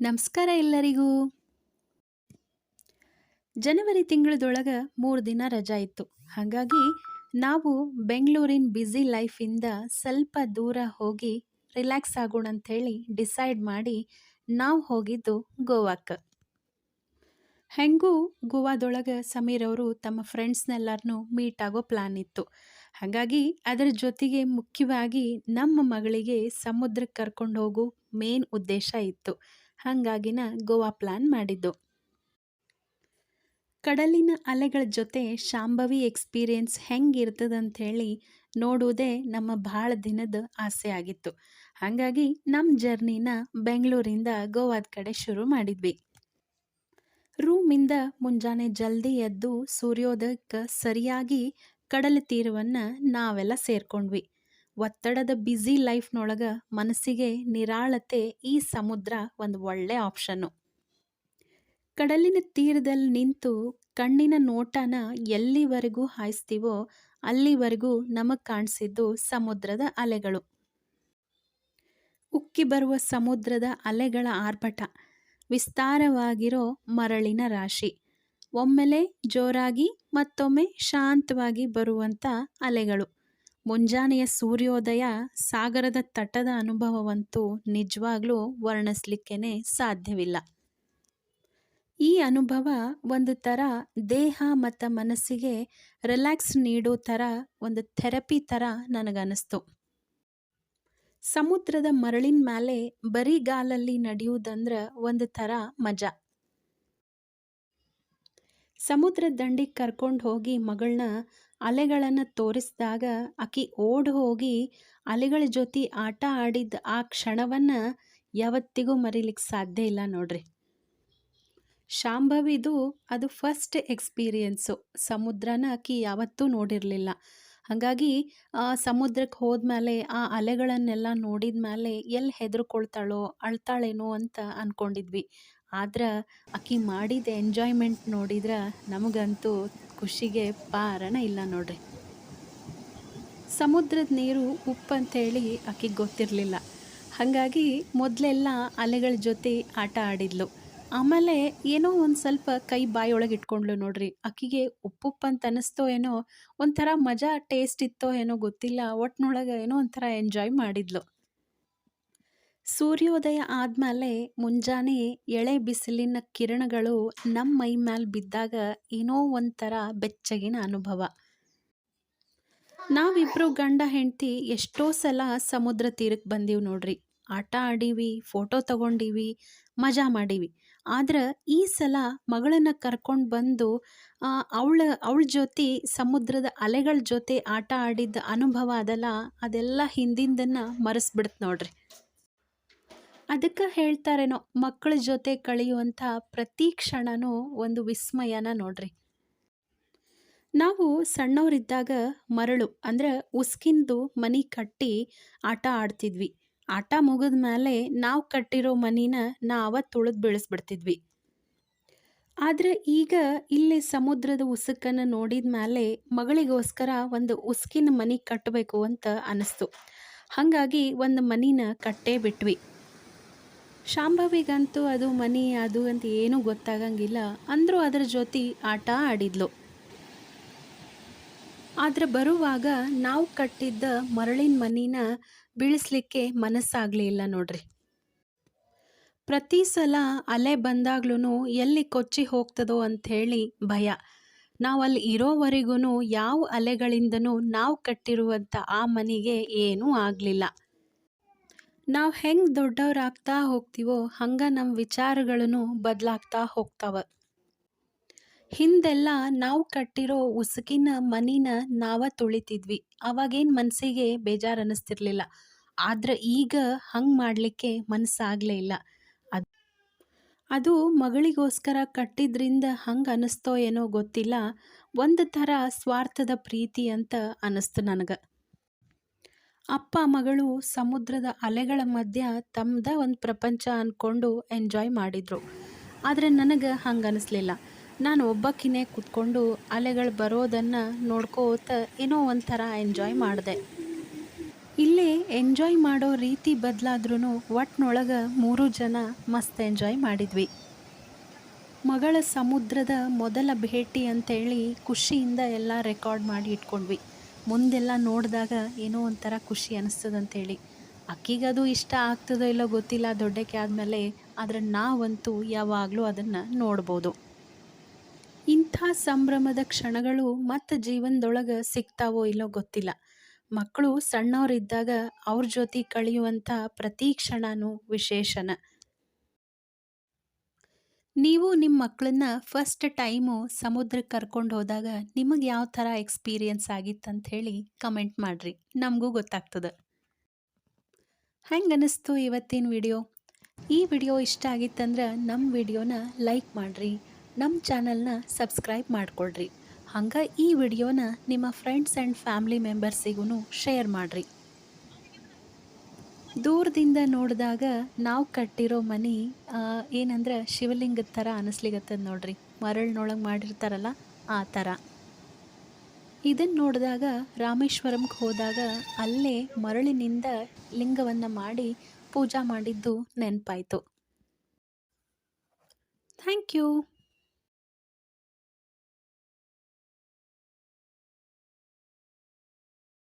ನಮಸ್ಕಾರ ಎಲ್ಲರಿಗೂ. ಜನವರಿ ತಿಂಗಳದೊಳಗೆ ಮೂರು ದಿನ ರಜಾ ಇತ್ತು. ಹಾಗಾಗಿ ನಾವು ಬೆಂಗಳೂರಿನ ಬ್ಯುಸಿ ಲೈಫಿಂದ ಸ್ವಲ್ಪ ದೂರ ಹೋಗಿ ರಿಲ್ಯಾಕ್ಸ್ ಆಗೋಣ ಅಂಥೇಳಿ ಡಿಸೈಡ್ ಮಾಡಿ ನಾವು ಹೋಗಿದ್ದು ಗೋವಾಕ್ಕೆ. ಹೆಂಗೂ ಗೋವಾದೊಳಗೆ ಸಮೀರ್ ಅವರು ತಮ್ಮ ಫ್ರೆಂಡ್ಸ್ನೆಲ್ಲರನ್ನೂ ಮೀಟ್ ಆಗೋ ಪ್ಲ್ಯಾನ್ ಇತ್ತು. ಹಾಗಾಗಿ ಅದರ ಜೊತೆಗೆ ಮುಖ್ಯವಾಗಿ ನಮ್ಮ ಮಗಳಿಗೆ ಸಮುದ್ರಕ್ಕೆ ಕರ್ಕೊಂಡು ಹೋಗೋ ಮೇನ್ ಉದ್ದೇಶ ಇತ್ತು. ಹಾಗಾಗಿನ ಗೋವಾ ಪ್ಲ್ಯಾನ್ ಮಾಡಿದ್ದು. ಕಡಲಿನ ಅಲೆಗಳ ಜೊತೆ ಶಾಂಭವಿ ಎಕ್ಸ್ಪೀರಿಯನ್ಸ್ ಹೆಂಗಿರ್ತದಂಥೇಳಿ ನೋಡುವುದೇ ನಮ್ಮ ಭಾಳ ದಿನದ ಆಸೆ ಆಗಿತ್ತು. ಹಾಗಾಗಿ ನಮ್ಮ ಜರ್ನಿನ ಬೆಂಗಳೂರಿಂದ ಗೋವಾದ ಕಡೆ ಶುರು ಮಾಡಿದ್ವಿ. ರೂಮಿಂದ ಮುಂಜಾನೆ ಜಲ್ದಿ ಎದ್ದು ಸೂರ್ಯೋದಯಕ್ಕೆ ಸರಿಯಾಗಿ ಕಡಲ ತೀರವನ್ನು ನಾವೆಲ್ಲ ಸೇರ್ಕೊಂಡ್ವಿ. ಒತ್ತಡದ ಬ್ಯುಸಿ ಲೈಫ್ನೊಳಗೆ ಮನಸ್ಸಿಗೆ ನಿರಾಳತೆ ಈ ಸಮುದ್ರ ಒಂದು ಒಳ್ಳೆ ಆಪ್ಷನ್ನು ಕಡಲಿನ ತೀರದಲ್ಲಿ ನಿಂತು ಕಣ್ಣಿನ ನೋಟನ ಎಲ್ಲಿವರೆಗೂ ಹಾಯಿಸ್ತೀವೋ ಅಲ್ಲಿವರೆಗೂ ನಮಗೆ ಕಾಣಿಸಿದ್ದು ಸಮುದ್ರದ ಅಲೆಗಳು. ಉಕ್ಕಿ ಬರುವ ಸಮುದ್ರದ ಅಲೆಗಳ ಆರ್ಭಟ, ವಿಸ್ತಾರವಾಗಿರೋ ಮರಳಿನ ರಾಶಿ, ಒಮ್ಮೆಲೆ ಜೋರಾಗಿ ಮತ್ತೊಮ್ಮೆ ಶಾಂತವಾಗಿ ಬರುವಂಥ ಅಲೆಗಳು. ಮುಂಜಾನೆಯ ಸೂರ್ಯೋದಯ ಸಾಗರದ ತಟದ ಅನುಭವವಂತೂ ನಿಜವಾಗ್ಲೂ ವರ್ಣಿಸ್ಲಿಕ್ಕೇ ಸಾಧ್ಯವಿಲ್ಲ. ಈ ಅನುಭವ ಒಂದು ಥರ ದೇಹ ಮತ್ತು ಮನಸ್ಸಿಗೆ ರಿಲ್ಯಾಕ್ಸ್ ನೀಡೋ ಥರ ಒಂದು ಥೆರಪಿ ಥರ ನನಗನ್ನಿಸ್ತು. ಸಮುದ್ರದ ಮರಳಿನ ಮೇಲೆ ಬರಿಗಾಲಲ್ಲಿ ನಡೆಯುವುದಂದ್ರೆ ಒಂದು ಥರ ಮಜಾ. ಸಮುದ್ರ ದಂಡಿಗೆ ಕರ್ಕೊಂಡು ಹೋಗಿ ಮಗಳನ್ನ ಅಲೆಗಳನ್ನು ತೋರಿಸಿದಾಗ ಆಕೆ ಓಡಿ ಹೋಗಿ ಅಲೆಗಳ ಜೊತೆ ಆಟ ಆಡಿದ ಆ ಕ್ಷಣವನ್ನು ಯಾವತ್ತಿಗೂ ಮರೀಲಿಕ್ಕೆ ಸಾಧ್ಯ ಇಲ್ಲ ನೋಡ್ರಿ. ಶಾಂಭವಿದು ಅದು ಫಸ್ಟ್ ಎಕ್ಸ್ಪೀರಿಯೆನ್ಸು ಸಮುದ್ರನ ಆಕೆ ಯಾವತ್ತೂ ನೋಡಿರಲಿಲ್ಲ. ಹಾಗಾಗಿ ಸಮುದ್ರಕ್ಕೆ ಹೋದ್ಮೇಲೆ ಆ ಅಲೆಗಳನ್ನೆಲ್ಲ ನೋಡಿದ ಮೇಲೆ ಎಲ್ಲಿ ಹೆದರ್ಕೊಳ್ತಾಳೋ, ಅಳ್ತಾಳೇನೋ ಅಂತ ಅಂದ್ಕೊಂಡಿದ್ವಿ ಆದ್ರೆ ಆಕೆ ಮಾಡಿದ ಎಂಜಾಯ್ಮೆಂಟ್ ನೋಡಿದ್ರೆ ನಮಗಂತೂ ಖುಷಿಗೆ ಪಾರಣ ಇಲ್ಲ ನೋಡ್ರಿ. ಸಮುದ್ರದ ನೀರು ಉಪ್ಪು ಅಂಥೇಳಿ ಆಕಿಗೆ ಗೊತ್ತಿರಲಿಲ್ಲ. ಹಾಗಾಗಿ ಮೊದಲೆಲ್ಲ ಅಲೆಗಳ ಜೊತೆ ಆಟ ಆಡಿದ್ಲು. ಆಮೇಲೆ ಏನೋ ಒಂದು ಸ್ವಲ್ಪ ಕೈ ಬಾಯೊಳಗೆ ಇಟ್ಕೊಂಡ್ಲು ನೋಡ್ರಿ. ಅಕ್ಕಿಗೆ ಉಪ್ಪುಪ್ಪ ಅಂತ ಅನ್ನಿಸ್ತೋ ಏನೋ ಒಂಥರ ಮಜಾ, ಟೇಸ್ಟ್ ಇತ್ತೋ ಏನೋ ಗೊತ್ತಿಲ್ಲ. ಒಟ್ಟಿನೊಳಗೆ ಏನೋ ಒಂಥರ ಎಂಜಾಯ್ ಮಾಡಿದ್ಲು. ಸೂರ್ಯೋದಯ ಆದಮೇಲೆ ಮುಂಜಾನೆ ಎಳೆ ಬಿಸಿಲಿನ ಕಿರಣಗಳು ನಮ್ಮ ಮೈ ಮ್ಯಾಲ್ ಬಿದ್ದಾಗ ಏನೋ ಒಂಥರ ಬೆಚ್ಚಗಿನ ಅನುಭವ. ನಾವಿಬ್ಬರು ಗಂಡ ಹೆಂಡತಿ ಎಷ್ಟೋ ಸಲ ಸಮುದ್ರ ತೀರಕ್ಕೆ ಬಂದೀವಿ ನೋಡ್ರಿ. ಆಟ ಆಡೀವಿ, ಫೋಟೋ ತಗೊಂಡೀವಿ, ಮಜಾ ಮಾಡೀವಿ. ಆದ್ರೆ ಈ ಸಲ ಮಗಳನ್ನ ಕರ್ಕೊಂಡು ಬಂದು ಅವಳ ಅವಳ ಜೊತೆ ಸಮುದ್ರದ ಅಲೆಗಳ ಜೊತೆ ಆಟ ಆಡಿದ್ದ ಅನುಭವ ಅದಲ್ಲ, ಅದೆಲ್ಲ ಹಿಂದಿಂದನ್ನ ಮರೆಸ್ಬಿಡ್ತು ನೋಡ್ರಿ. ಅದಕ್ಕೆ ಹೇಳ್ತಾರೇನೋ, ಮಕ್ಕಳ ಜೊತೆ ಕಳೆಯುವಂಥ ಪ್ರತಿ ಕ್ಷಣನೂ ಒಂದು ವಿಸ್ಮಯನ ನೋಡ್ರಿ. ನಾವು ಸಣ್ಣವರಿದ್ದಾಗ ಮರಳು, ಅಂದರೆ ಉಸ್ಕಿಂದು ಮನೆ ಕಟ್ಟಿ ಆಟ ಆಡ್ತಿದ್ವಿ. ಆಟ ಮುಗಿದ ಮೇಲೆ ನಾವು ಕಟ್ಟಿರೋ ಮನಿನ ನಾವ ತುಳಿದು ಬೆಳೆಸ್ಬಿಡ್ತಿದ್ವಿ. ಆದರೆ ಈಗ ಇಲ್ಲಿ ಸಮುದ್ರದ ಉಸುಕನ್ನು ನೋಡಿದ ಮೇಲೆ ಮಗಳಿಗೋಸ್ಕರ ಒಂದು ಉಸುಕಿನ ಮನೆ ಕಟ್ಟಬೇಕು ಅಂತ ಅನ್ನಿಸ್ತು ಹಾಗಾಗಿ ಒಂದು ಮನಿನ ಕಟ್ಟೇ ಬಿಟ್ವಿ. ಶಾಂಭವಿಗಂತೂ ಅದು ಮನಿ, ಅದು ಅಂತ ಏನೂ ಗೊತ್ತಾಗಂಗಿಲ್ಲ. ಅಂದರೂ ಅದರ ಜೊತೆ ಆಟ ಆಡಿದ್ಲು. ಆದರೆ ಬರುವಾಗ ನಾವು ಕಟ್ಟಿದ್ದ ಮರಳಿನ ಮನಿನ ಬೀಳಿಸ್ಲಿಕ್ಕೆ ಮನಸ್ಸಾಗಲಿಲ್ಲ ನೋಡ್ರಿ. ಪ್ರತಿ ಸಲ ಅಲೆ ಬಂದಾಗ್ಲೂ ಎಲ್ಲಿ ಕೊಚ್ಚಿ ಹೋಗ್ತದೋ ಅಂಥೇಳಿ ಭಯ. ನಾವು ಅಲ್ಲಿ ಇರೋವರೆಗೂ ಯಾವ ಅಲೆಗಳಿಂದನೂ ನಾವು ಕಟ್ಟಿರುವಂಥ ಆ ಮನೆಗೆ ಏನೂ ಆಗಲಿಲ್ಲ. ನಾವು ಹೆಂಗೆ ದೊಡ್ಡವರಾಗ್ತಾ ಹೋಗ್ತೀವೋ ಹಂಗೆ ನಮ್ಮ ವಿಚಾರಗಳನ್ನು ಬದಲಾಗ್ತಾ ಹೋಗ್ತಾವ. ಹಿಂದೆಲ್ಲ ನಾವು ಕಟ್ಟಿರೋ ಉಸುಕಿನ ಮನಿನ ನಾವ ತುಳಿತಿದ್ವಿ. ಅವಾಗೇನು ಮನಸ್ಸಿಗೆ ಬೇಜಾರು ಅನ್ನಿಸ್ತಿರ್ಲಿಲ್ಲ ಆದ್ರೆ ಈಗ ಹಂಗೆ ಮಾಡಲಿಕ್ಕೆ ಮನಸ್ಸಾಗಲೇ ಇಲ್ಲ. ಅದು ಅದು ಮಗಳಿಗೋಸ್ಕರ ಕಟ್ಟಿದ್ರಿಂದ ಹಂಗೆ ಅನ್ನಿಸ್ತೋ ಏನೋ ಗೊತ್ತಿಲ್ಲ. ಒಂದು ಥರ ಸ್ವಾರ್ಥದ ಪ್ರೀತಿ ಅಂತ ಅನ್ನಿಸ್ತು ನನಗೆ. ಅಪ್ಪ ಮಗಳು ಸಮುದ್ರದ ಅಲೆಗಳ ಮಧ್ಯ ತಮ್ಮದ ಒಂದು ಪ್ರಪಂಚ ಅಂದ್ಕೊಂಡು ಎಂಜಾಯ್ ಮಾಡಿದರು. ಆದರೆ ನನಗೆ ಹಂಗೆ ಅನಿಸ್ಲಿಲ್ಲ. ನಾನು ಒಬ್ಬಕ್ಕಿನೇ ಕೂತ್ಕೊಂಡು ಅಲೆಗಳು ಬರೋದನ್ನು ನೋಡ್ಕೋತ ಏನೋ ಒಂಥರ ಎಂಜಾಯ್ ಮಾಡಿದೆ. ಇಲ್ಲೇ ಎಂಜಾಯ್ ಮಾಡೋ ರೀತಿ ಬದಲಾದ್ರೂ ಒಟ್ಟಿನೊಳಗೆ ಮೂರು ಜನ ಮಸ್ತ್ ಎಂಜಾಯ್ ಮಾಡಿದ್ವಿ. ಮಗಳ ಸಮುದ್ರದ ಮೊದಲ ಭೇಟಿ ಅಂತೇಳಿ ಖುಷಿಯಿಂದ ಎಲ್ಲ ರೆಕಾರ್ಡ್ ಮಾಡಿ ಇಟ್ಕೊಂಡ್ವಿ. ಮುಂದೆಲ್ಲ ನೋಡಿದಾಗ ಏನೋ ಒಂಥರ ಖುಷಿ ಅನಿಸ್ತದಂತೇಳಿ. ಅಕ್ಕಿಗದು ಇಷ್ಟ ಆಗ್ತದೋ ಇಲ್ಲೋ ಗೊತ್ತಿಲ್ಲ, ದೊಡ್ಡಕ್ಕೆ ಆದಮೇಲೆ ಆದರೆ ನಾವಂತೂ ಯಾವಾಗಲೂ ಅದನ್ನು ನೋಡ್ಬೋದು. ಇಂಥ ಸಂಭ್ರಮದ ಕ್ಷಣಗಳು ಮತ್ತು ಜೀವನದೊಳಗೆ ಸಿಗ್ತಾವೋ ಇಲ್ಲೋ ಗೊತ್ತಿಲ್ಲ. ಮಕ್ಕಳು ಸಣ್ಣವರಿದ್ದಾಗ ಅವ್ರ ಜೊತೆ ಕಳೆಯುವಂಥ ಪ್ರತಿ ಕ್ಷಣನೂ ವಿಶೇಷನ. ನೀವು ನಿಮ್ಮ ಮಕ್ಕಳನ್ನ ಫಸ್ಟ್ ಟೈಮು ಸಮುದ್ರಕ್ಕೆ ಕರ್ಕೊಂಡು ಹೋದಾಗ ನಿಮಗೆ ಯಾವ ಥರ ಎಕ್ಸ್ಪೀರಿಯನ್ಸ್ ಆಗಿತ್ತಂತ ಹೇಳಿ ಕಮೆಂಟ್ ಮಾಡಿರಿ. ನಮಗೂ ಗೊತ್ತಾಗ್ತದೆ. ಹೆಂಗೆ ಅನ್ನಿಸ್ತು ಇವತ್ತಿನ ವಿಡಿಯೋ ಈ ವಿಡಿಯೋ ಇಷ್ಟ ಆಗಿತ್ತಂದ್ರೆ ನಮ್ಮ ವಿಡಿಯೋನ ಲೈಕ್ ಮಾಡಿರಿ. ನಮ್ಮ ಚಾನಲ್ನ ಸಬ್ಸ್ಕ್ರೈಬ್ ಮಾಡ್ಕೊಳ್ರಿ. ಹಂಗೆ ಈ ವಿಡಿಯೋನ ನಿಮ್ಮ ಫ್ರೆಂಡ್ಸ್ ಆ್ಯಂಡ್ ಫ್ಯಾಮ್ಲಿ ಮೆಂಬರ್ಸಿಗೂ ಶೇರ್ ಮಾಡಿರಿ. ದೂರದಿಂದ ನೋಡಿದಾಗ ನಾವು ಕಟ್ಟಿರೋ ಮನೆ ಏನಂದ್ರೆ ಶಿವಲಿಂಗದ ಥರ ಅನಿಸ್ಲಿಗತ್ತದ ನೋಡ್ರಿ. ಮರಳಿನೊಳಗೆ ಮಾಡಿರ್ತಾರಲ್ಲ, ಆ ಥರ. ಇದನ್ನು ನೋಡಿದಾಗ ರಾಮೇಶ್ವರಂಗೆ ಹೋದಾಗ ಅಲ್ಲೇ ಮರಳಿನಿಂದ ಲಿಂಗವನ್ನು ಮಾಡಿ ಪೂಜಾ ಮಾಡಿದ್ದು ನೆನಪಾಯಿತು. Thank you.